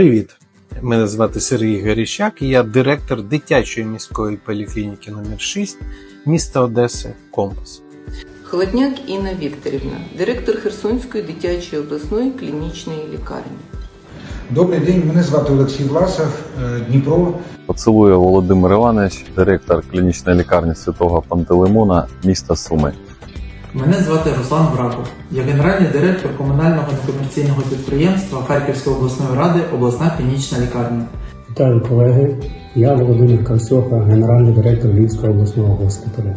Привіт! Мене звати Сергій Горіщак і я директор дитячої міської поліклініки номер 6 міста Одеси Компас. Холодняк Інна Вікторівна, директор Херсонської дитячої обласної клінічної лікарні. Добрий день, мене звати Олексій Власов, е, Дніпро. Поцілує Володимир Іванович, директор клінічної лікарні Святого Пантелеймона міста Суми. Мене звати Руслан Браков. Я генеральний директор комунального некомерційного підприємства Харківської обласної ради обласна клінічна лікарня. Вітаю колеги. Я Володимир Кавсьоха, генеральний директор Львівського обласного госпіталя.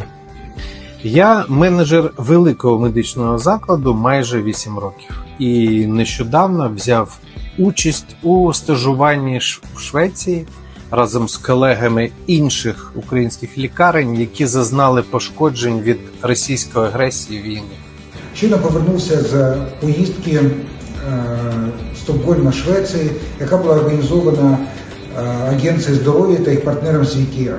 Я менеджер великого медичного закладу майже 8 років і нещодавно взяв участь у стажуванні в Швеції разом з колегами інших українських лікарень, які зазнали пошкоджень від російської агресії війни. Щойно повернувся з поїздки е, Стокгольма, Швеції, яка була організована е, Агенцією здоров'я та їх партнером Світія.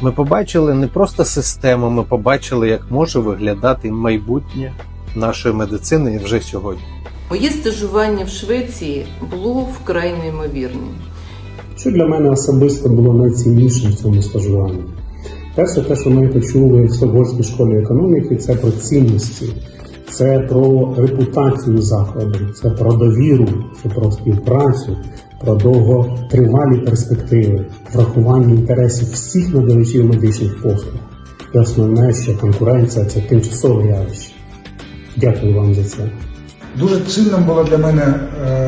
Ми побачили не просто систему, ми побачили, як може виглядати майбутнє нашої медицини вже сьогодні. Моє стажування в Швеції було вкрай неймовірним. Що для мене особисто було найціннішим в цьому стажуванні? Перше, те, що ми почули в Стокгольмській школі економіки, це про цінності, це про репутацію закладу, це про довіру, це про співпрацю, про довготривалі перспективи, врахування інтересів всіх надавачів медичних послуг. І основне, що конкуренція це тимчасове явище. Дякую вам за це. Дуже цінним було для мене е,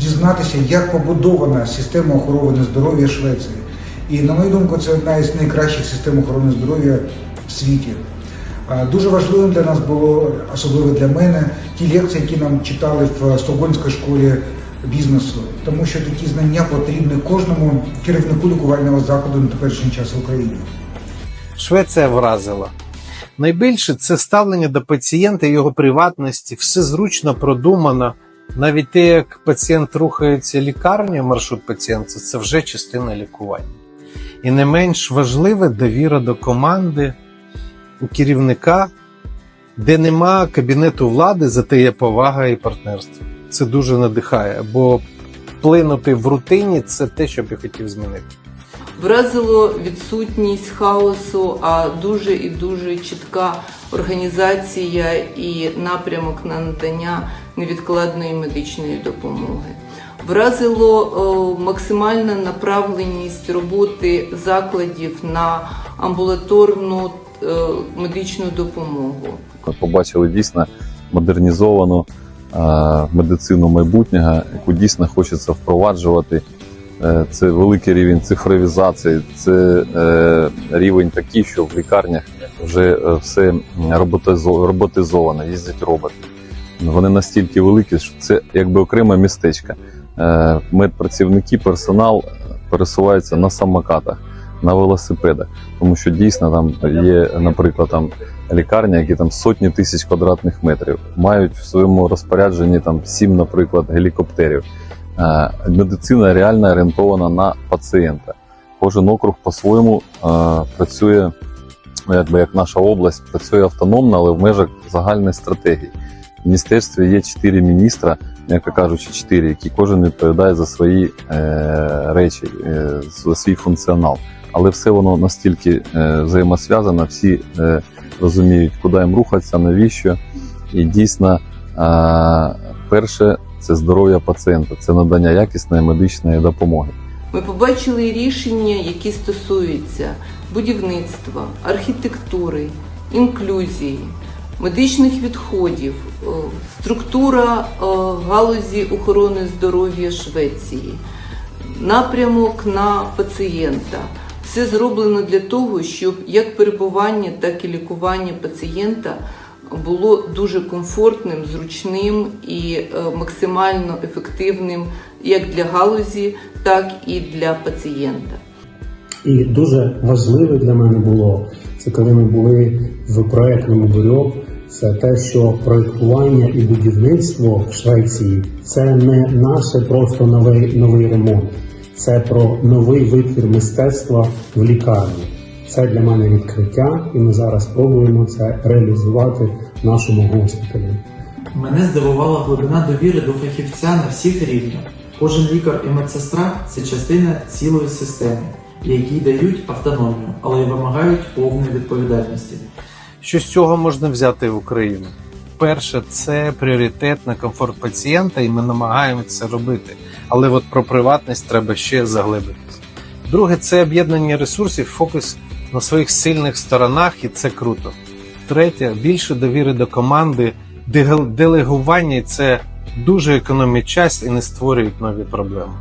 дізнатися, як побудована система охорони здоров'я Швеції. І на мою думку, це одна із найкращих систем охорони здоров'я в світі. Дуже важливим для нас було, особливо для мене, ті лекції, які нам читали в Стокгольмській школі бізнесу, тому що такі знання потрібні кожному керівнику лікувального закладу на теперішній час в Україні. Швеція вразила. Найбільше це ставлення до пацієнта його приватності, все зручно продумано. Навіть те, як пацієнт рухається лікарню, маршрут пацієнта, це вже частина лікування. І не менш важливе довіра до команди у керівника, де нема кабінету влади, зате є повага і партнерство. Це дуже надихає, бо вплинути в рутині це те, що б я хотів змінити. Вразило відсутність хаосу, а дуже і дуже чітка організація і напрямок на надання невідкладної медичної допомоги. Вразило максимальна направленість роботи закладів на амбулаторну е, медичну допомогу. Побачили дійсно модернізовану е, медицину майбутнього, яку дійсно хочеться впроваджувати. Е, Це великий рівень цифровізації, це е, рівень такий, що в лікарнях вже е, все роботизо- роботизовано, їздять роботи. Вони настільки великі, що це якби окреме містечко. Е, Медпрацівники, персонал пересуваються на самокатах, на велосипедах, тому що дійсно там є, наприклад, там лікарня, які там сотні тисяч квадратних метрів, мають в своєму розпорядженні там сім, наприклад, гелікоптерів. Е, Медицина реально орієнтована на пацієнта. Кожен округ по-своєму е, працює, ну, якби як наша область, працює автономно, але в межах загальної стратегії. В міністерстві є чотири міністра, м'яко кажучи, чотири, які кожен відповідає за свої е, речі, е, за свій функціонал. Але все воно настільки е, взаємосв'язано, всі е, розуміють, куди їм рухатися, навіщо. І дійсно, е, перше це здоров'я пацієнта, це надання якісної медичної допомоги. Ми побачили рішення, які стосуються будівництва, архітектури, інклюзії, медичних відходів, е, структура е, галузі охорони здоров'я Швеції, напрямок на пацієнта. Все зроблено для того, щоб як перебування, так і лікування пацієнта було дуже комфортним, зручним і е, максимально ефективним як для галузі, так і для пацієнта. І дуже важливе для мене було це коли ми були в проектному бюро. Це те, що проектування і будівництво в Швеції це не наше просто новий новий ремонт, це про новий витвір мистецтва в лікарні. Це для мене відкриття, і ми зараз пробуємо це реалізувати в нашому госпіталі. Мене здивувала глибина довіри до фахівця на всіх рівнях. Кожен лікар і медсестра це частина цілої системи, які дають автономію, але й вимагають повної відповідальності. Що з цього можна взяти в Україну? Перше, це пріоритет на комфорт пацієнта, і ми намагаємося це робити. Але от про приватність треба ще заглибитися. Друге, це об'єднання ресурсів, фокус на своїх сильних сторонах, і це круто. Третє, більше довіри до команди, делегування і це дуже економить час і не створюють нові проблеми.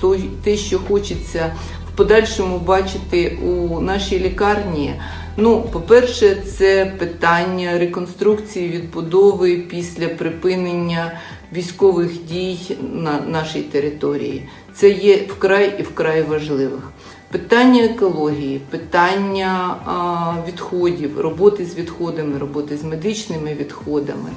То- те, що хочеться в подальшому бачити у нашій лікарні. Ну, по-перше, це питання реконструкції відбудови після припинення військових дій на нашій території. Це є вкрай і вкрай важливих. Питання екології, питання відходів, роботи з відходами, роботи з медичними відходами,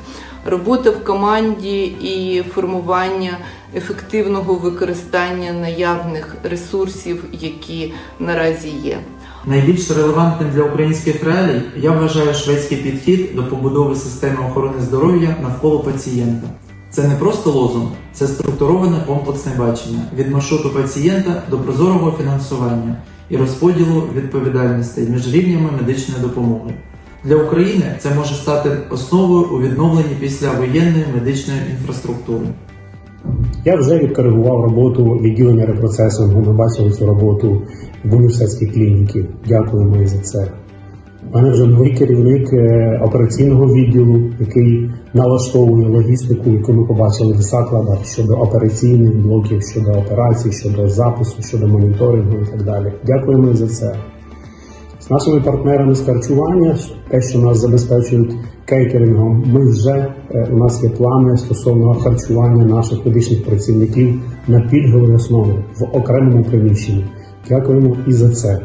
робота в команді і формування ефективного використання наявних ресурсів, які наразі є. Найбільш релевантним для українських реалій я вважаю шведський підхід до побудови системи охорони здоров'я навколо пацієнта. Це не просто лозунг, це структуроване комплексне бачення від маршруту пацієнта до прозорого фінансування і розподілу відповідальностей між рівнями медичної допомоги. Для України це може стати основою у відновленні післявоєнної медичної інфраструктури. Я вже відкоригував роботу відділення репроцесингу. Ми бачили цю роботу в університетській клініці. Дякуємо і за це. У мене вже новий керівник е, операційного відділу, який налаштовує логістику, яку ми побачили в закладах щодо операційних блоків, щодо операцій, щодо запису, щодо моніторингу і так далі. Дякуємо за це. З нашими партнерами з харчування, те, що нас забезпечують кейтерингом, ми вже е, у нас є плани стосовно харчування наших медичних працівників на пільговій основі в окремому приміщенні. Дякуємо і за це.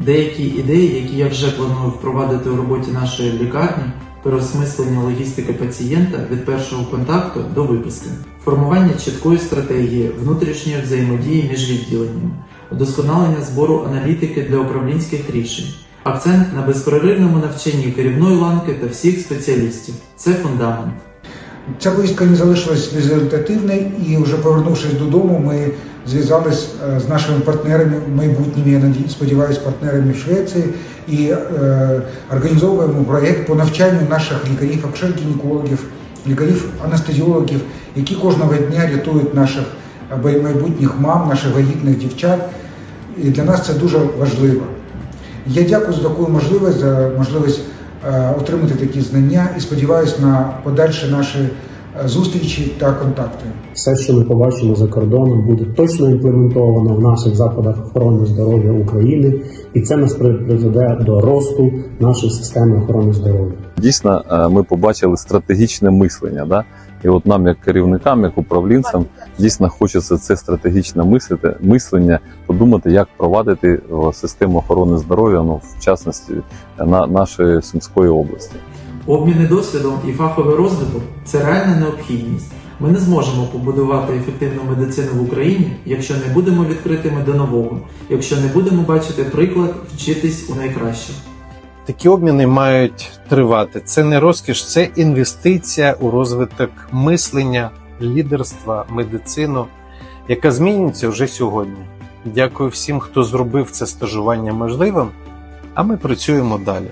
Деякі ідеї, які я вже планую впровадити у роботі нашої лікарні, переосмислення логістики пацієнта від першого контакту до виписки, формування чіткої стратегії внутрішньої взаємодії між відділеннями, удосконалення збору аналітики для управлінських рішень, акцент на безперервному навчанні керівної ланки та всіх спеціалістів. Це фундамент. Ця поїздка не залишилась безрезультативною, і вже повернувшись додому, ми зв'язались е, з нашими партнерами, майбутніми, я сподіваюся, партнерами в Швеції, і е, організовуємо проєкт по навчанню наших лікарів, акушер-гінекологів, лікарів, анестезіологів, які кожного дня рятують наших е, майбутніх мам, наших вагітних дівчат. І для нас це дуже важливо. Я дякую за таку можливість, за можливість е, отримати такі знання і сподіваюся на подальші наші е, зустрічі та контакти. Все, що ми побачимо за кордоном, буде точно імплементовано в наших закладах охорони здоров'я України, і це нас призведе до росту нашої системи охорони здоров'я. Дійсно, е, ми побачили стратегічне мислення. Да? І от нам, як керівникам, як управлінцям, дійсно хочеться це стратегічне мислити, мислення, подумати, як провадити систему охорони здоров'я, ну в частності на нашої Сумської області. Обміни досвідом і фаховий розвиток це реальна необхідність. Ми не зможемо побудувати ефективну медицину в Україні, якщо не будемо відкритими до нового, якщо не будемо бачити приклад вчитись у найкращих. Такі обміни мають тривати. Це не розкіш, це інвестиція у розвиток мислення, лідерства, медицину, яка змінюється вже сьогодні. Дякую всім, хто зробив це стажування можливим. А ми працюємо далі.